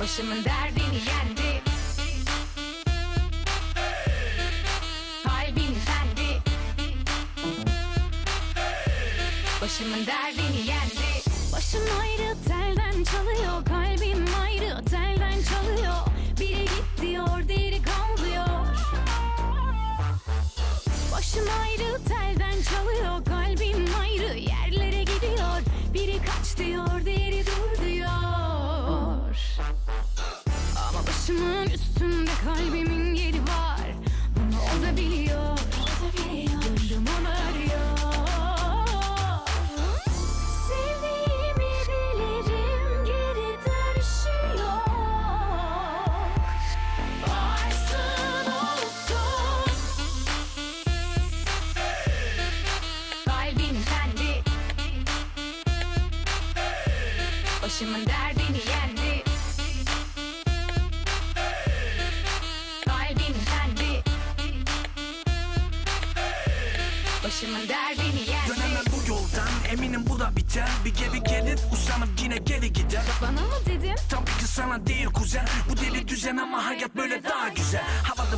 Başımın derdini yendi. Kalbim fendi Başımın derdini yendi. Başım ayrı Başımın derdini yendi. Kalbim fendi Başımın derdini yendi. Dönemem bu yoldan eminim bu da biter. Bir geri gelir usanıp yine geri gider. Bana mı dedin? Tabii ki sana değil kuzen. Bu deli düzen ama hayat böyle daha güzel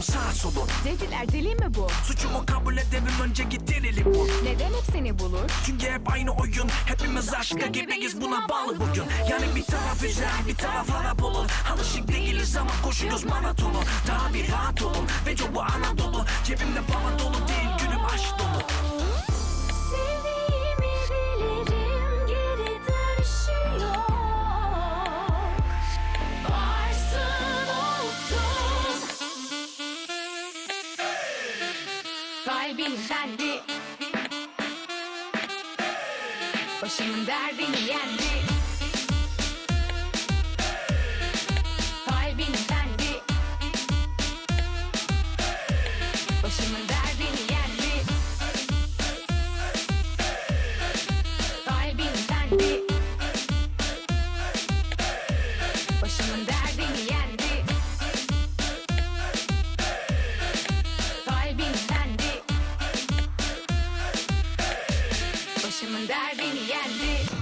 Havadım sağ solun Dediler deli mi bu? Suçumu kabul edemem önce git delili bu. Neden hep seni bulur? Çünkü hep aynı oyun. Hepimiz aşka gibiyiz. buna bağlı bugün. Yani bir taraf üzer bir taraf harap olur. Alışık değiliz ama koşuyoruz maratonu. Daha bir rahat olun. Ve çoğu Anadolu. Cebimde para dolu değil günüm aşk dolu Başımın derdini yenmek Kalbin efendi. Başımın derdini yenmek Kalbin efendi. Babamın derdini yendi